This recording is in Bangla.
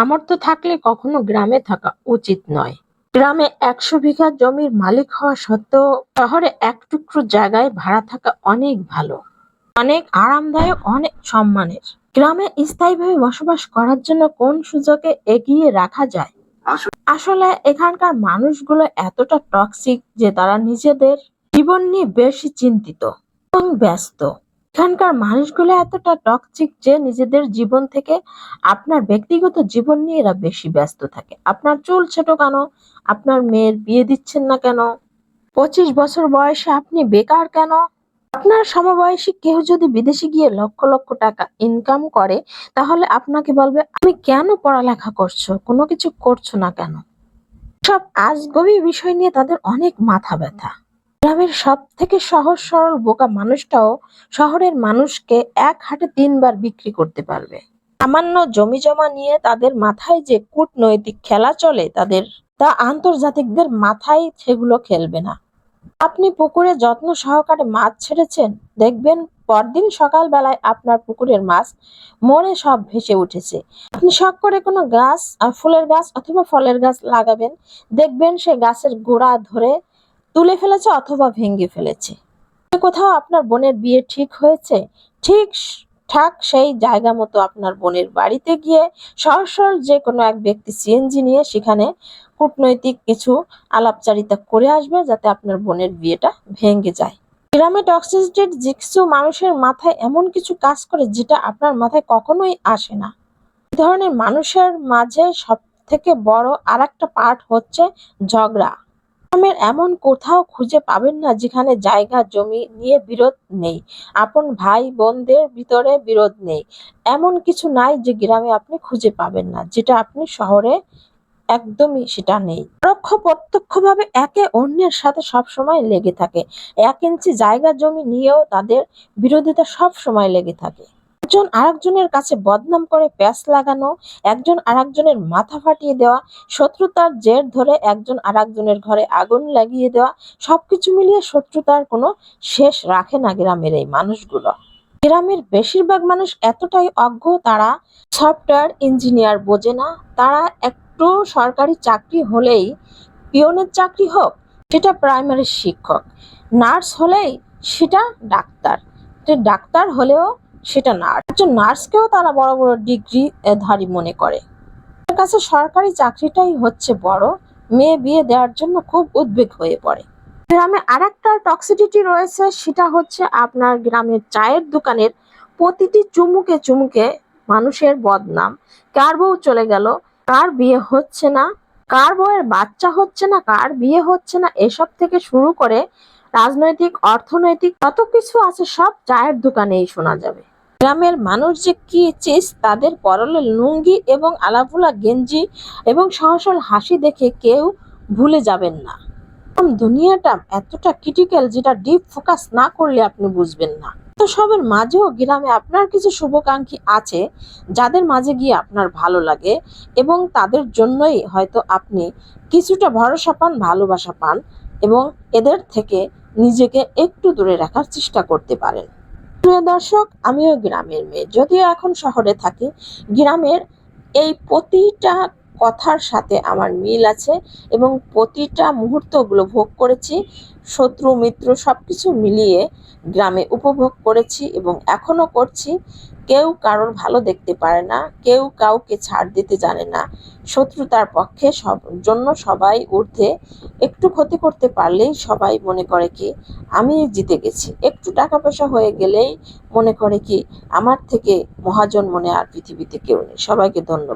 সামর্থ্য থাকলে কখনো গ্রামে থাকা উচিত নয়। গ্রামে একশো বিঘা জমির মালিক হওয়া সত্ত্বেও শহরে এক টুকরো জায়গায় ভাড়া থাকা অনেক ভালো। অনেক আরামদায়ক, অনেক সম্মানের। গ্রামে স্থায়ীভাবে বসবাস করার জন্য কোন সুযোগে এগিয়ে রাখা যায়? আসলে এখানকার মানুষগুলো এতটা টক্সিক যে তারা নিজেদের জীবন নিয়ে বেশি চিন্তিত এবং ব্যস্ত। এখানকার মানুষগুলো এতটা টক্সিক যে নিজেদের জীবন থেকে আপনার ব্যক্তিগত জীবন নিয়ে এরা বেশি ব্যস্ত থাকে। আপনার চুল ছোট কেন? আপনার মেয়ের বিয়ে দিচ্ছেন না কেন? পঁচিশ বছর বয়সে আপনি বেকার কেন? আপনার সমবয়সী কেউ যদি বিদেশে গিয়ে লক্ষ লক্ষ টাকা ইনকাম করে, তাহলে আপনাকে বলবে তুমি কেন পড়ালেখা করছ? কোনো কিছু করছ না কেন? সব আজগবি বিষয় নিয়ে তাদের অনেক মাথা ব্যথা। গ্রামের সব থেকে সহজ সরল বোকা মানুষটাও শহরের মানুষকে এক হাটে তিনবার বিক্রি করতে পারবে। সামান্য জমি জমা নিয়ে তাদের মাথায় যে কূটনৈতিক খেলা চলে, তাদের তা আন্তর্জাতিকদের মাথায় সেগুলো খেলবে না। আপনি পুকুরে যত্ন সহকারে মাছ ছেড়েছেন, দেখবেন পরদিন সকালবেলায় আপনার পুকুরের মাছ মরে সব ভেসে উঠেছে। আপনি শখ করে কোনো গাছ ফুলের গাছ অথবা ফলের গাছ লাগাবেন, দেখবেন সে গাছের গোড়া ধরে তুলে ফেলেছে অথবা ভেঙে ফেলেছে। কোথাও আপনার বোনের বিয়ে ঠিক হয়েছে, ঠিক ঠাক সেই জায়গা মতো আপনার বোনের বাড়িতে গিয়ে সহজ সরল যে কোনো এক ব্যক্তি সিএনজি নিয়ে সেখানে কূটনৈতিক কিছু আলাপচারিতা করে আসবে যাতে আপনার বোনের বিয়েটা ভেঙে যায়। টক্সিসিটির যে কিছু মানুষের মাথায় এমন কিছু কাজ করে যেটা আপনার মাথায় কখনোই আসে না। এই ধরনের মানুষের মাঝে সব থেকে বড় আর একটা পার্ট হচ্ছে ঝগড়া। গ্রামের এমন কোথাও খুঁজে পাবেন না যেখানে জায়গা, জমি নিয়ে বিরোধ নেই। আপন ভাই বোনদের ভিতরে বিরোধ নেই। এমন কিছু নাই যে গ্রামে আপনি খুঁজে পাবেন না। যেটা আপনি শহরে একদমই সেটা নেই। পরোক্ষ প্রত্যক্ষভাবে একে অন্যের সাথে সব সময় লেগে থাকে। এক ইঞ্চি জায়গা, জমি নিয়েও তাদের বিরোধিতা সব সময় লেগে থাকে। একজন আরেকজনের কাছে বদনাম করে প্যাঁচ লাগানো, একজন আরেকজনের মাথা ফাটিয়ে দেওয়া, শত্রুতার জের ধরে একজন আরেকজনের ঘরে আগুন লাগিয়ে দেওয়া, সবকিছু মিলিয়ে শত্রুতার কোনো শেষ রাখে না গ্রামের এই মানুষগুলো। গ্রামের বেশিরভাগ মানুষ এতটাই অজ্ঞ, তারা সফটওয়্যার ইঞ্জিনিয়ার বোঝে না। তারা একটু সরকারি চাকরি হলেই পিয়নের চাকরি হোক, সেটা প্রাইমারি শিক্ষক। নার্স হলেই সেটা ডাক্তার। ডাক্তার হলেও সেটা নার্স একজন নার্সকেও তারা বড় বড় ডিগ্রি ধারী মনে করে। তার কাছে সরকারি চাকরিটাই হচ্ছে বড়। মেয়ে বিয়ে দেওয়ার জন্য খুব উদ্বেগ হয়ে পড়ে। গ্রামে আর একটা টক্সিডিটি রয়েছে, সেটা হচ্ছে আপনার গ্রামের চায়ের দোকানের প্রতিটি চুমুকে চুমুকে মানুষের বদনাম। কার বউ চলে গেল? কার বিয়ে হচ্ছে না? কার বউয়ের বাচ্চা হচ্ছে না? কার বিয়ে হচ্ছে না? এসব থেকে শুরু করে রাজনৈতিক, অর্থনৈতিক কত কিছু আছে সব চায়ের দোকানেই শোনা যাবে। গ্রামের মানুষ যে কি চিজ তাদের পরলে লুঙ্গি এবং আলাভুলা গেঞ্জি এবং সহসল হাসি দেখে কেউ ভুলে যাবেন না। দুনিয়াটা এতটা ক্রিটিক্যাল যেটা ডিপ ফোকাস না করলে আপনি বুঝবেন না। তো সবের মাঝেও গ্রামে আপনার কিছু শুভাকাঙ্ক্ষী আছে, যাদের মাঝে গিয়ে আপনার ভালো লাগে এবং তাদের জন্যই হয়তো আপনি কিছুটা ভরসা পান, ভালোবাসা পান। এবং এদের থেকে নিজেকে একটু দূরে রাখার চেষ্টা করতে পারেন। প্রিয় দর্শক, আমিও গ্রামের মেয়ে। যদিও এখন শহরে থাকি, গ্রামের এই প্রতিটা কথার সাথে আমার মিল আছে এবং প্রতিটা মুহূর্তগুলো ভোগ করেছি। শত্রু, মিত্র সবকিছু মিলিয়ে গ্রামে উপভোগ করেছি এবং এখনও করছি। কেউ কারোর ভালো দেখতে পারে না, কেউ কাউকে ছাড় দিতে জানে না। শত্রুতার পক্ষে সব, জন্য সবাই ঊর্ধ্বে। একটু ক্ষতি করতে পারলেই সবাই মনে করে কি, আমি জিতে গেছি। একটু টাকা পয়সা হয়ে গেলেই মনে করে কি, আমার থেকে মহাজন মনে আর পৃথিবীতে কেউ নেই। সবাইকে ধন্যবাদ।